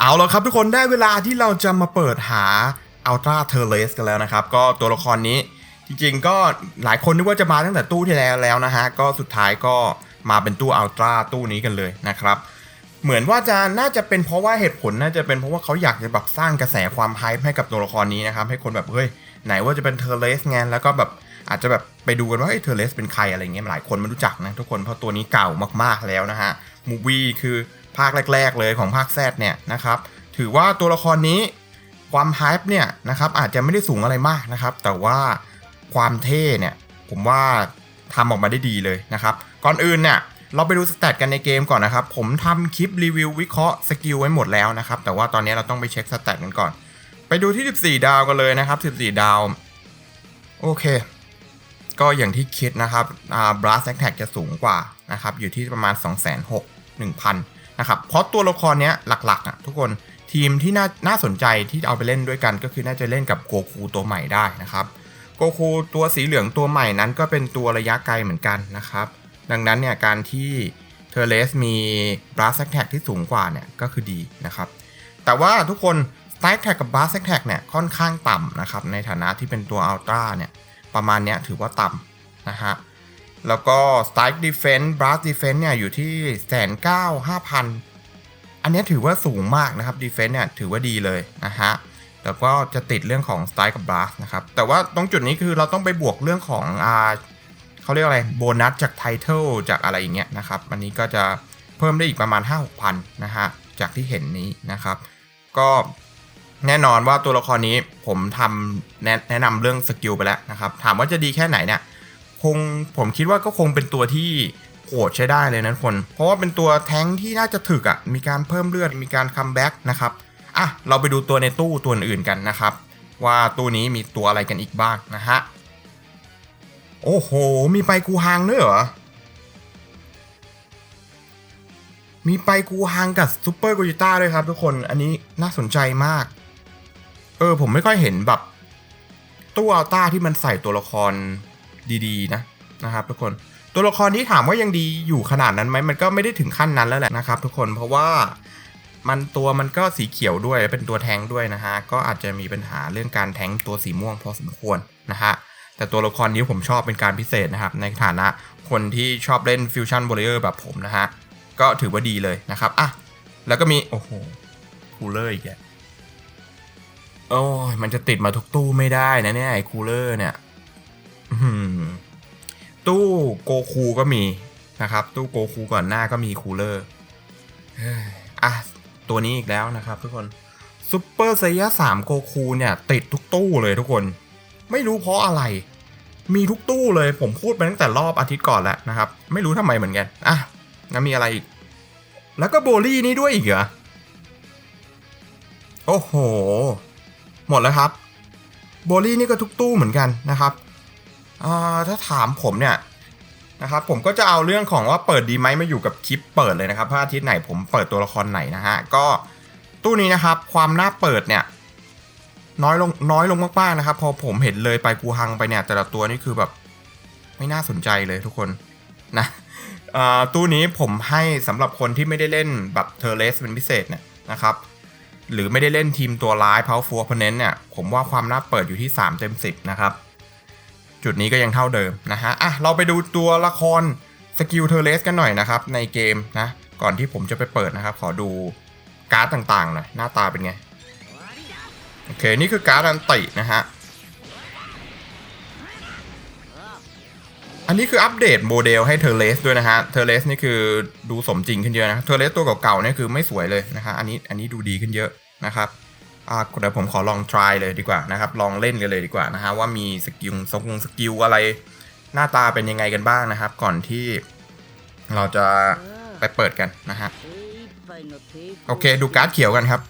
เอาแล้วครับทุกคนได้เวลาที่เราจะมาเปิดหา Ultra t e r r e s กันแล้วนะครับ ก็ตัวละครนี้จริงๆ ก็หลายคนนึกว่าจะมาตั้งแต่ตู้ที่แล้วแล้วนะฮะ ก็สุดท้ายก็มาเป็นตู้ Ultra ตู้นี้กันเลยนะครับ เหมือนว่าจะน่าจะเป็นเพราะว่าเหตุผลน่าจะเป็นเพราะว่าเขาอยากจะแบบสร้างกระแสความไฮป์ให้กับตัวละครนี้นะครับ ให้คนแบบเฮ้ยไหนว่าจะเป็นเทอร์เลสไงแล้วก็แบบอาจจะแบบไปดูกันว่าเฮ้เทอร์เลสเป็นใครอะไรเงี้ยหลายคนไม่รู้จักนะทุกคนเพราะตัวนี้เก่ามากๆแล้วนะฮะมูวี่คือ ภาคแรก ๆ เลยของภาคแซดเนี่ยนะครับถือว่าตัวละครนี้ความฮป์เนี่ยนะครับอาจจะไม่ได้สูงอะไรมากนะครับ แต่ว่าความเท่เนี่ยผมว่าทำออกมาได้ดีเลยนะครับ ก่อนอื่นเนี่ยเราไปดูสแตทกันในเกมก่อนนะครับ ผมทำคลิปรีวิววิเคราะห์สกิลไว้หมดแล้วนะครับ แต่ว่าตอนนี้เราต้องไปเช็คสแตทกันก่อน ไปดูที่ 14 ดาวกันเลยนะครับ 14 ดาว โอเค ก็อย่างที่คิดนะครับอ่า Blast Attack จะสูงกว่านะครับ อยู่ที่ประมาณ 2 6 0 0 0 1,000 นะครับเพราะตัวละครเนี้ยหลักๆอะทุกคนทีมที่น่าน่าสนใจที่เอาไปเล่นด้วยกันก็คือน่าจะเล่นกับโกคูตัวใหม่ได้นะครับโกคูตัวสีเหลืองตัวใหม่นั้นก็เป็นตัวระยะไกลเหมือนกันนะครับดังนั้นเนี่ยการที่เทเลสมี Blast Attack ที่สูงกว่าเนี่ยก็คือดีนะครับแต่ว่าทุกคน Strike Tag กับ Blast Attack เนี่ยค่อนข้างต่ำนะครับในฐานะที่เป็นตัว Ultra เนี่ยประมาณเนี้ยถือว่าต่ำนะฮะ แล้วก็ Strike Defense Blast Defense เนี่ยอยู่ที่แสนเก้าห้าพันอันนี้ถือว่าสูงมากนะครับ Defense เนี่ยถือว่าดีเลยนะฮะแต่ก็จะติดเรื่องของ Strike กับ Blast นะครับ แต่ว่าตรงจุดนี้คือเราต้องไปบวกเรื่องของอ่าเขาเรียกอะไรโบนัสจากไทเทลจากอะไรอย่างเงี้ยนะครับ อันนี้ก็จะเพิ่มได้อีกประมาณ 5 6พันนะฮะจากที่เห็นนี้นะครับ ก็แน่นอนว่าตัวละครนี้ผมทำแนะนำเรื่องสกิลไปแล้วนะครับ ถามว่าจะดีแค่ไหนเนี่ย คงผมคิดว่าก็คงเป็นตัวที่โหดใช้ได้เลยนะคน เพราะว่าเป็นตัวแท้งที่น่าจะถึกอะ่ะ มีการเพิ่มเลือด มีการคัมแบ็กนะครับ อะ เราไปดูตัวในตู้ตัวอื่นกันนะครับ ว่าตู้นี้มีตัวอะไรกันอีกบ้างนะฮะ โอ้โห มีไปกูฮังด้วยเหรอ มีไปกูฮังกับซูเปอร์โกจิต้าด้วยครับทุกคน อันนี้น่าสนใจมาก เออผมไม่ค่อยเห็นแบบ ตู้อัลต้าที่มันใส่ตัวละคร ดีๆนะนะครับทุกคนตัวละครที่ถามว่ายังดีอยู่ขนาดนั้นไหมมันก็ไม่ได้ถึงขั้นนั้นแล้วแหละนะครับ ทุกคนเพราะว่ามันตัวมันก็สีเขียวด้วยเป็นตัวแทงด้วยนะฮะก็อาจจะมีปัญหาเรื่องการแทงตัวสีม่วงพอสมควรนะฮะแต่ตัวละครนี้ผมชอบเป็นการพิเศษนะครับ ในฐานะคนที่ชอบเล่นฟิวชั่นบอลเลอร์แบบผมนะฮะก็ถือว่าดีเลยนะครับอะแล้วก็มี โอ้โหคูลเลอร์อีกแกโอ้ยมันจะติดมาทุกตู้ไม่ได้นะเนี่ยไอ้คูลเลอร์เนี่ย ตู้โกคูก็มีนะครับ ตู้โกคูก่อนหน้าก็มีคูลเลอร์อะ ตัวนี้อีกแล้วนะครับทุกคนซูเปอร์ไซยะสามโกคูเนี่ย ติดทุกตู้เลยทุกคน ไม่รู้เพราะอะไร มีทุกตู้เลยผมพูดไปตั้งแต่รอบอาทิตย์ก่อนแล้วนะครับ ไม่รู้ทำไมเหมือนกันอะแล้วมีอะไรอีก แล้วก็โบลี่นี่ด้วยอีกเหรอโอ้โห หมดแล้วครับ โบลี่นี่ก็ทุกตู้เหมือนกันนะครับ ถ้าถามผมเนี่ยนะครับผมก็จะเอาเรื่องของว่าเปิดดีไหมมาอยู่กับคลิปเปิดเลยนะครับถ้าอาทิตย์ไหนผมเปิดตัวละครไหนนะฮะก็ตู้นี้นะครับความน่าเปิดเนี่ยน้อยลงน้อยลงมากๆนะครับ พอผมเห็นเลยไปกูฮังไปเนี่ย แต่ละตัวนี่คือแบบ ไม่น่าสนใจเลยทุกคนนะตู้นี้ผมให้สำหรับคนที่ไม่ได้เล่นแบบเทเลสเป็นพิเศษเนี่ยนะครับ หรือไม่ได้เล่นทีมตัวร้าย Powerful Opponent เนี่ยผมว่าความน่าเปิดอยู่ที่ 3 เต็ม 10 นะครับ จุดนี้ก็ยังเท่าเดิมนะฮะอะเราไปดูตัวละครสกิลเทเลสกันหน่อยนะครับ ในเกมนะ ก่อนที่ผมจะไปเปิดนะครับ ขอดูการ์ดต่างๆหน่อยหน้าตาเป็นไง โอเค นี่คือการ์ดอันตินะฮะ อันนี้คืออัปเดตโมเดลให้เทเลสด้วยนะฮะเทเลสนี่คือดูสมจริงขึ้นเยอะนะเทเลสตัวเก่าๆนี่คือไม่สวยเลยนะฮะอันนี้อันนี้ดูดีขึ้นเยอะนะครับ อ่าเดี๋ยวผมขอลอง try เลยดีกว่านะครับ ลองเล่นกันเลยดีกว่านะฮะว่ามีสกิลสกงสกิลอะไรหน้าตาเป็นยังไงกันบ้างนะครับ ก่อนที่เราจะไปเปิดกันนะฮะโอเค ดูการ์ดเขียวกันครับ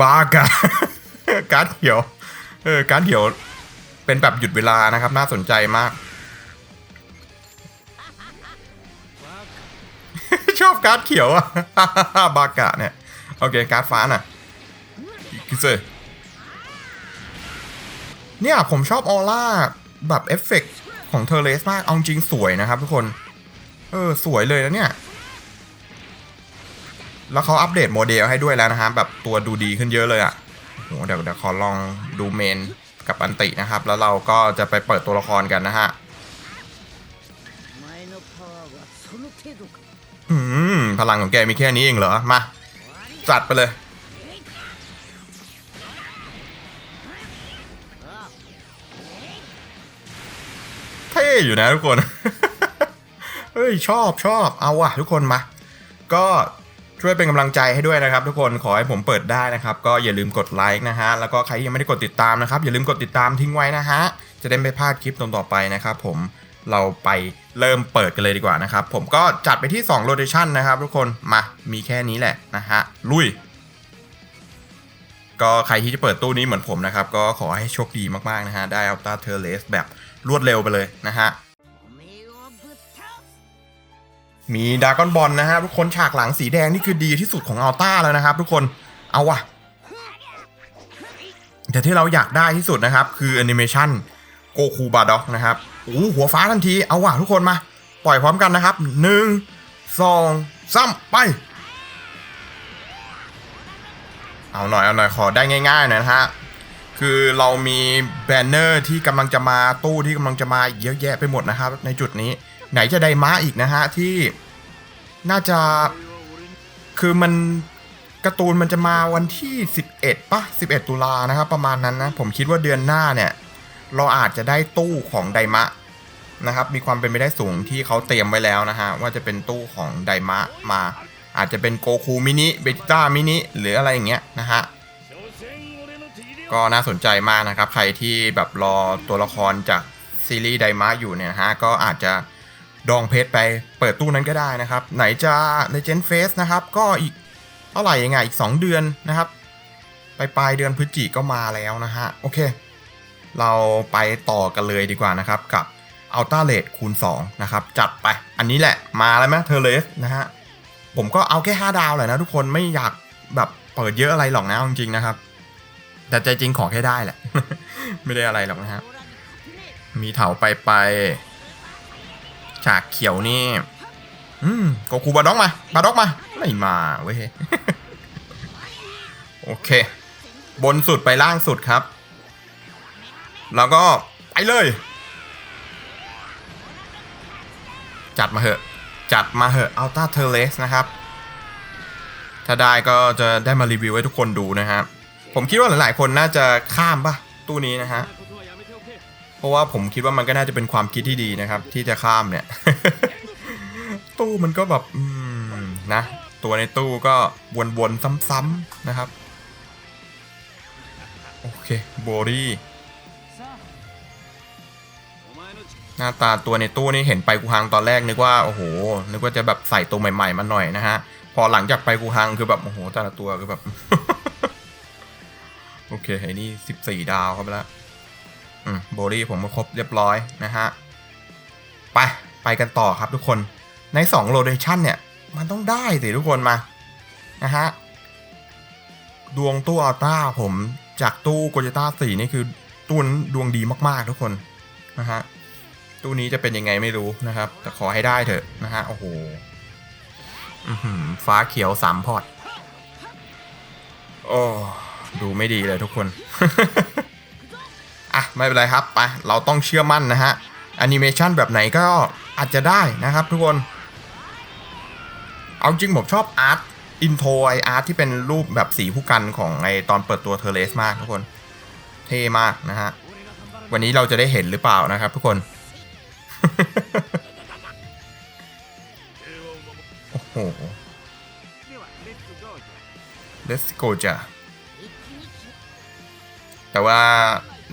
บากาการ์ดเขียวเออการ์ดเขียวเป็นแบบหยุดเวลานะครับ น่าสนใจมาก ชอบการ์ดเขียวอะบากะเนี่ย โอเค การ์ดฟ้าน่ะคิเซเนี่ยผมชอบออร่าแบบเอฟเฟกของเทเลสมาก เอาจริงสวยนะครับทุกคน เออ สวยเลยนะเนี่ย แล้วเขาอัปเดตโมเดลให้ด้วยแล้วนะครับแบบตัวดูดีขึ้นเยอะเลยอะ่ะโหเดี๋ยวเดี๋ยวขอลองดูเมนกับอันตินะครับ แล้วเราก็จะไปเปิดตัวละครกันนะฮะพลังของแกมีแค่นี้เองเหรอ มา จัดไปเลย เท่อยู่นะทุกคน เฮ้ย ชอบชอบเอาว่ะทุกคนมา ก็ช่วยเป็นกำลังใจให้ด้วยนะครับ ทุกคนขอให้ผมเปิดได้นะครับ ก็อย่าลืมกดไลค์นะฮะแล้วก็ใครที่ยังไม่ได้กดติดตามนะครับ อย่าลืมกดติดตามทิ้งไว้นะฮะจะได้ไม่พลาดคลิปต่อๆไปนะครับผม เราไปเริ่มเปิดกันเลยดีกว่านะครับ ผมก็จัดไปที่2 rotation นะครับทุกคนมามีแค่นี้แหละนะฮะลุย ก็ใครที่จะเปิดตู้นี้เหมือนผมนะครับ ก็ขอให้โชคดีมากๆนะฮะ ได้อัลตาเทอร์เลสแบบรวดเร็วไปเลยนะฮะมีดากอนบอลนะฮะทุกคนฉากหลังสีแดงนี่คือดีที่สุดของอัลต้าแล้วนะครับ ทุกคนเอาวะแต่ที่เราอยากได้ที่สุดนะครับ คือแอนิเมชันโกคูบาด็อกนะครับ โอ้หหัวฟ้าทันที เอาว่ะทุกคนมา ปล่อยพร้อมกันนะครับหนึ่งสองสามไป เอาหน่อยเอาหน่อยขอได้ง่ายๆหน่อยนะฮะ คือเรามีแบนเนอร์ที่กำลังจะมาตู้ที่กำลังจะมาเยอะแยะไปหมดนะครับ ในจุดนี้ ไหนจะไดม้าอีกนะฮะที่น่าจะคือมันการ์ตูนมันจะมาวันที่ 11ปะ11 ตุลานะครับ ประมาณนั้นนะ ผมคิดว่าเดือนหน้าเนี่ย เราอาจจะได้ตู้ของไดมะนะครับมีความเป็นไปได้สูงที่เขาเตรียมไว้แล้วนะฮะว่าจะเป็นตู้ของไดมะมา อาจจะเป็นโกคูมินิเบจิต้ามินิหรืออะไรอย่างเงี้ยนะฮะก็น่าสนใจมากนะครับใครที่แบบรอตัวละครจากซีรีส์ไดมะอยู่เนี่ยฮะก็อาจจะดองเพชรไปเปิดตู้นั้นก็ได้นะครับ ไหนจะ Legend Face นะครับ ก็อีกเท่าไหร่ยังไงอีก 2 เดือนนะครับ ไปปลายเดือนพฤศจิก็มาแล้วนะฮะ โอเค เราไปต่อกันเลยดีกว่านะครับกับ Ultra r a t e คูณ2นะครับจัดไปอันนี้แหละมาแล้วไหมเทเลสนะฮะผมก็เอาแค่ 5 ดาวแหละนะทุกคนไม่อยากแบบเปิดเยอะอะไรหรอกนะจริงๆนะครับ แต่ใจจริงขอแค่ได้แหละ ไม่ได้อะไรหรอกนะฮะมีเถาไปไปฉากเขียวนี่ อืมโกคูบาด็อกมาบาด็อกมาไม่มาเว้ยโอเค บนสุดไปล่างสุดครับ แล้วก็ไปเลย จัดมาเหอะ จัดมาเหอะอัลต้าเทเลสนะครับ ถ้าได้ก็จะได้มารีวิวให้ทุกคนดูนะครับผมคิดว่าหลายๆ คนน่าจะข้ามป่ะตู้นี้นะฮะ เพราะว่าผมคิดว่ามันก็น่าจะเป็นความคิดที่ดีนะครับ ที่จะข้ามเนี่ย ตู้มันก็แบบนะ ตัวในตู้ก็วนๆซ้ำๆนะครับ โอเค โบรี่ หน้าตาตัวในตู้นี่เห็นไปกูฮังตอนแรกนึกว่าโอ้โห นึกว่าจะแบบใส่ตัวใหม่ๆมาหน่อยนะฮะ พอหลังจากไปกูฮังคือแบบโอ้โหแต่ละตัวคือแบบ โอเคไอ้นี่สิบสี่ดาวเข้าไปแล้วอืมโบลี่ผมก็ครบเรียบร้อยนะฮะ ไปไปกันต่อครับทุกคนใน2โลเคชั่นเนี่ย มันต้องได้สิทุกคนมา นะฮะ ดวงตู้อัลต้าผมจากตู้โกจิต้าสี่นี่คือตู้นั้นดวงดีมากๆทุกคน นะฮะ ตู้นี้จะเป็นยังไงไม่รู้นะครับ แต่ขอให้ได้เถอะนะฮะ โอ้โหฟ้าเขียวสามพอร์ตโอ้ดูไม่ดีเลยทุกคน อะ ไม่เป็นไรครับ ไป เราต้องเชื่อมั่นนะฮะแอนิเมชันแบบไหนก็อาจจะได้นะครับทุกคน เอาจริงผมชอบอาร์ตอินโทรไออาร์ตที่เป็นรูปแบบสีผู้กันของไอตอนเปิดตัวเทเลสมากทุกคน เท่มากนะฮะ วันนี้เราจะได้เห็นหรือเปล่านะครับทุกคน โอ้โห let's go จ้ะแต่ว่า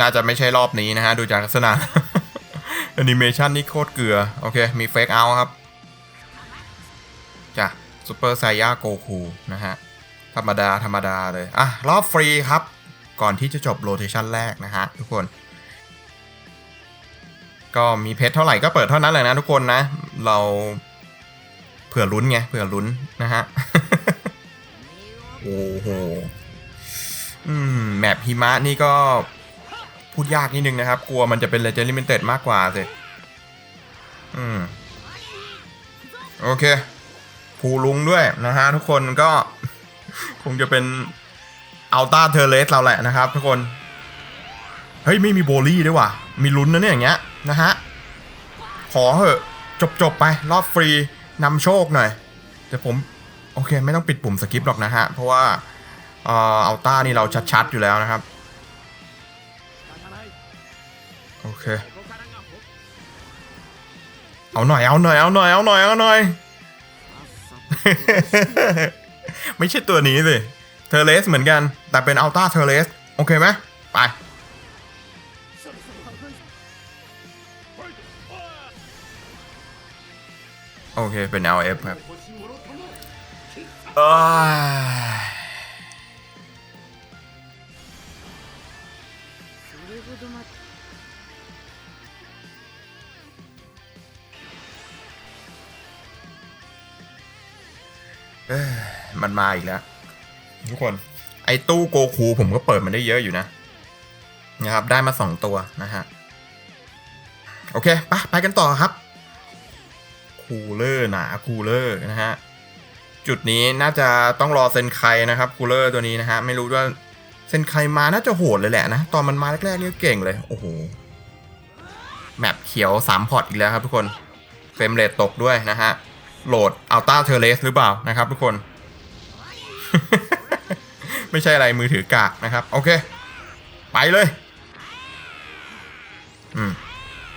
น่าจะไม่ใช่รอบนี้นะฮะ ดูจากลักษณะแอนิเมชันนี่โคตรเกลือ โอเค มีเฟกเอาครับ จ้ะซูเปอร์ไซย่าโกคู นะฮะ ธรรมดา ธรรมดาเลย อะ รอบฟรีครับ ก่อนที่จะจบโรเทชันแรกนะฮะ ทุกคน ก็มีเพชรเท่าไหร่ก็เปิดเท่านั้นเลยนะทุกคนนะ เราเผื่อลุ้นไงเผื่อลุ้นนะฮะ โอ้โหอืมแมปหิมะนี่ก็พูดยากนิดนึงนะครับ กลัวมันจะเป็น Legend Limited มากกว่าสิอืม โอเคภูลุงด้วยนะฮะทุกคนก็คงจะเป็นอัลต้าเทเลสเราแหละนะครับทุกคน เฮ้ย ไม่มีโบลี่ด้วยว่ะ มีลุ้นนะเนี่ยอย่างเงี้ย นะฮะ ขอเหอะ จบจบๆไป รอบฟรีนำโชคหน่อยแต่ผม โอเค ไม่ต้องปิดปุ่มสกิปหรอกนะฮะ เพราะว่าเอ่ออัลต้านี่เราชัดๆอยู่แล้วนะครับ โอเค เอาหน่อย เอาหน่อย เอาหน่อย เอาหน่อย เอาหน่อย ไม่ใช่ตัวนี้สิ เทเลสเหมือนกัน แต่เป็นอัลต้าเทเลส โอเคไหมไป โอเค เป็น LF ครับมันมาอีกแล้ว ทุกคน ไอ้ตู้โกคูผมก็เปิดมันได้เยอะอยู่นะ นะครับ ได้มาสองตัวนะฮะ โอเค ไป ไปกันต่อครับ คูลเลอร์หนาคูลเลอร์นะฮะจุดนี้น่าจะต้องรอเซนไคนะครับคูลเลอร์ตัวนี้นะฮะไม่รู้ว่าเซนไคมาน่าจะโหดเลยแหละนะ ตอนมันมาแรกๆนี่เก่งเลย โอ้โหแมปเขียว3พอร์ตอีกแล้วครับทุกคนเฟรมเรทตกด้วยนะฮะโหลดอัลต้าเทเลสหรือเปล่านะครับทุกคน ไม่ใช่อะไรมือถือกากนะครับ โอเค ไปเลยอืม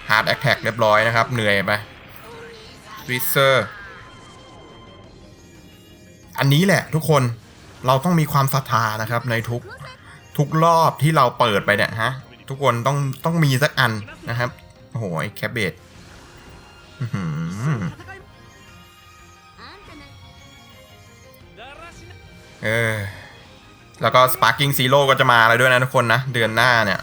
ฮาร์ดแอคแท็กเรียบร้อยนะครับ เหนื่อยไป วิเซอร์อันนี้แหละทุกคนเราต้องมีความศรัทธานะครับ ในทุกทุกรอบที่เราเปิดไปเนี่ยฮะ ทุกคนต้องต้องมีสักอันนะครับโอ้โหไอแคปเบดเออ แล้วก็ Sparking Zero ก็จะมาอะไรด้วยนะทุกคนนะ เดือนหน้าเนี่ย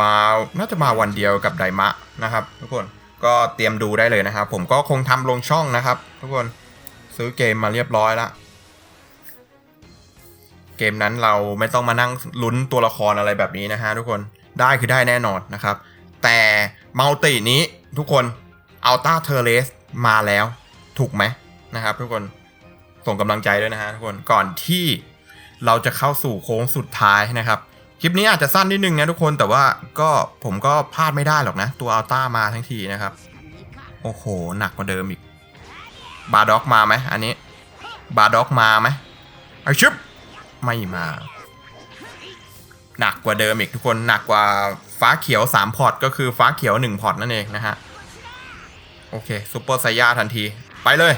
มา น่าจะมาวันเดียวกับไดมะนะครับ ทุกคน ก็เตรียมดูได้เลยนะครับ ผมก็คงทำลงช่องนะครับ ทุกคนซื้อเกมมาเรียบร้อยแล้วเกมนั้นเราไม่ต้องมานั่งลุ้นตัวละครอะไรแบบนี้นะฮะทุกคนได้คือได้แน่นอนนะครับ แต่มัลตินี้ทุกคนอัลต้าเทเลสมาแล้วถูกไหมนะครับ ทุกคนส่งกำลังใจด้วยนะฮะทุกคนก่อนที่เราจะเข้าสู่โค้งสุดท้ายนะครับ คลิปนี้อาจจะสั้นนิดนึงนะทุกคนแต่ว่าก็ผมก็พลาดไม่ได้หรอกนะ ตัวอัลต้ามาทั้งทีนะครับ โอ้โห หนักกว่าเดิมอีก บาร์ด็อกมาไหมอันนี้ บาร์ด็อกมาไหมไอชิปไม่มา หนักกว่าเดิมอีกทุกคนหนักกว่าฟ้าเขียว 3 พอร์ตก็คือฟ้าเขียว 1 พอร์ตนั่นเองนะฮะ โอเคซูเปอร์ไซย่าทันที ไปเลย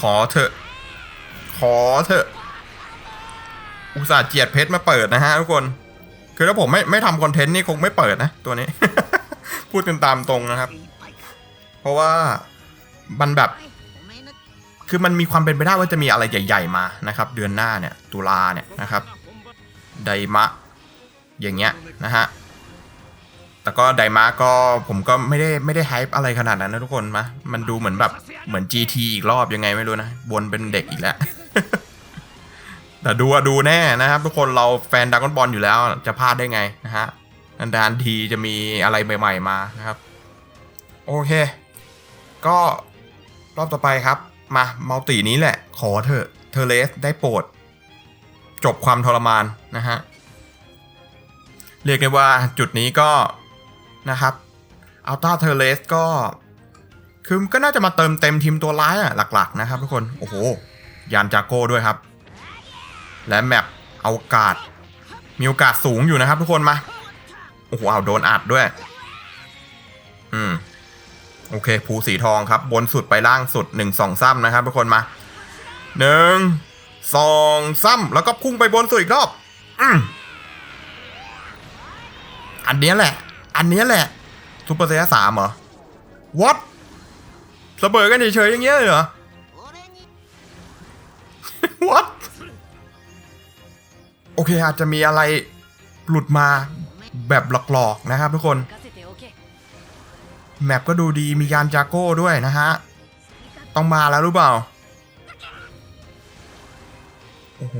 ขอเถอะ ขอเถอะ อุตส่าห์เจียดเพชรมาเปิดนะฮะทุกคน คือถ้าผมไม่ไม่ทำคอนเทนต์นี่คงไม่เปิดนะตัวนี้ พูดกันตามตรงนะครับ เพราะว่ามันแบบ คือมันมีความเป็นไปได้ว่าจะมีอะไรใหญ่ ๆ มานะครับ เดือนหน้าเนี่ยตุลาเนี่ยนะครับ ไดมะ อย่างเงี้ยนะฮะแต่ก็ไดมาก็ผมก็ไม่ได้ไม่ได้ไฮป์อะไรขนาดนั้นนะทุกคนมะมันดูเหมือนแบบเหมือน GT อีกรอบยังไงไม่รู้นะ วนเป็นเด็กอีกแล้ว แต่ดูอะดูแน่นะครับ ทุกคนเราแฟนดักอนบอลอยู่แล้วจะพลาดได้ไงนะฮะนานๆทีจะมีอะไรใหม่ ๆ มานะครับ โอเค ก็รอบต่อไปครับ มามัลตินี้แหละ ขอเถอะเทเลสได้โปรด จบความทรมานนะฮะ เรียกได้ว่าจุดนี้ก็นะครับอัลต้าเทเลสก็คือก็น่าจะมาเติมเต็มทีมตัวร้ายอะหลัก ๆ นะครับทุกคน โอ้โห ยานจากโก้ด้วยครับ และแมปเอาโอกาสมีโอกาสสูงอยู่นะครับทุกคนมาโอ้โหเอาโดนอัดด้วย อืม โอเคภูสีทองครับ บนสุดไปล่างสุดหนึ่งสองซ้ำนะครับทุกคนมาหนึ่งสองซ้ำแล้วก็พุ่งไปบนสุดอีกรอบอืมอันนี้แหละ อันนี้แหละซูเปอร์เซียสามเหรอ what ระเบิดกันเฉยๆอย่างเงี้ยเลยเหรอ what โอเคอาจจะมีอะไรหลุดมาแบบหลอกๆนะครับทุกคน แมปก็ดูดีมียานจาโก้ด้วยนะฮะ ต้องมาแล้วรือเปล่า โอ้โห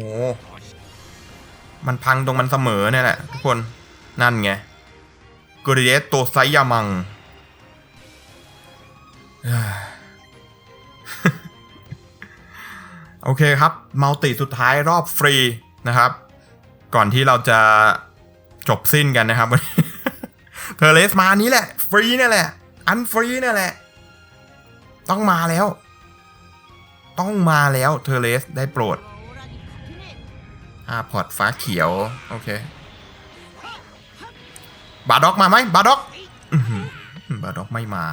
มันพังตรงมันเสมอเนี่ยแหละทุกคน นั่นไงกริเดสโตไซยามัง โอเคครับ มัลติสุดท้ายรอบฟรีนะครับ ก่อนที่เราจะจบสิ้นกันนะครับเทอร์เลสมานี้แหละ ฟรีนี่แหละ อันฟรีนี่แหละ ต้องมาแล้ว ต้องมาแล้วเทอร์เลสได้โปรดอาพอร์ตฟ้าเขียว โอเค บาด็อกมาไหมบาด็อกบาด็อกไม่มา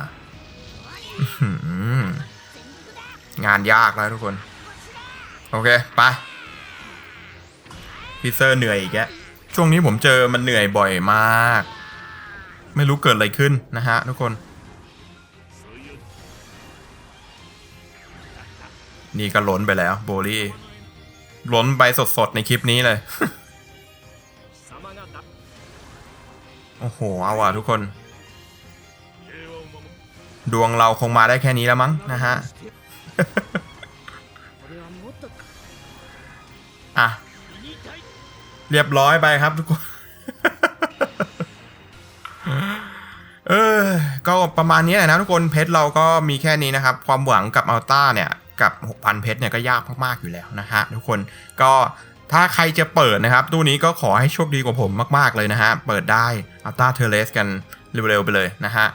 งานยากแล้วทุกคน โอเค ไป พี่เซอร์เหนื่อยอีกแล้วช่วงนี้ผมเจอมันเหนื่อยบ่อยมาก ไม่รู้เกิดอะไรขึ้นนะฮะทุกคน นี่ก็ล้นไปแล้วโบลี่หล้นไปสดๆในคลิปนี้เลย โอ้โห เอาว่ะทุกคน ดวงเราคงมาได้แค่นี้แล้วมั้งนะฮะ อะ เรียบร้อยไปครับทุกคน เออ ก็ประมาณนี้แหละนะทุกคน เพชรเราก็มีแค่นี้นะครับ ความหวังกับอัลต้าเนี่ย กับ 6,000 เพชรเนี่ยก็ยากมาก ๆ อยู่แล้วนะฮะทุกคน ก็ถ้าใครจะเปิดนะครับ ตู้นี้ก็ขอให้โชคดีกว่าผมมาก ๆ เลยนะฮะ เปิดได้อัลต้าเทเลสกันเร็ว ๆ ไปเลยนะฮะ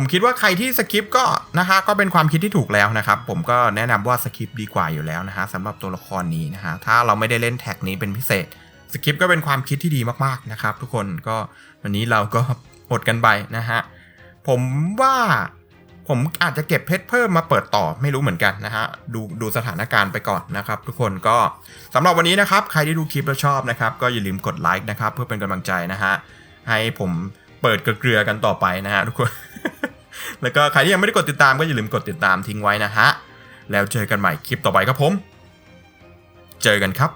ผมคิดว่าใครที่สกิปก็นะฮะก็เป็นความคิดที่ถูกแล้วนะครับ ผมก็แนะนำว่าสกิปดีกว่าอยู่แล้วนะฮะสำหรับตัวละครนี้นะฮะถ้าเราไม่ได้เล่นแท็กนี้เป็นพิเศษสกิปก็เป็นความคิดที่ดีมากๆนะครับ ทุกคนก็วันนี้เราก็อดกันไปนะฮะผมว่าผมอาจจะเก็บเพชรเพิ่มมาเปิดต่อไม่รู้เหมือนกันนะฮะดูดูสถานการณ์ไปก่อนนะครับ ทุกคนก็สำหรับวันนี้นะครับ ใครที่ดูคลิปแล้วชอบนะครับ ก็อย่าลืมกดไลค์นะครับ เพื่อเป็นกำลังใจนะฮะให้ผมเปิดเกลือกันต่อไปนะฮะทุกคน แล้วก็ใครที่ยังไม่ได้กดติดตามก็อย่าลืมกดติดตามทิ้งไว้นะฮะ แล้วเจอกันใหม่คลิปต่อไปครับผม เจอกันครับ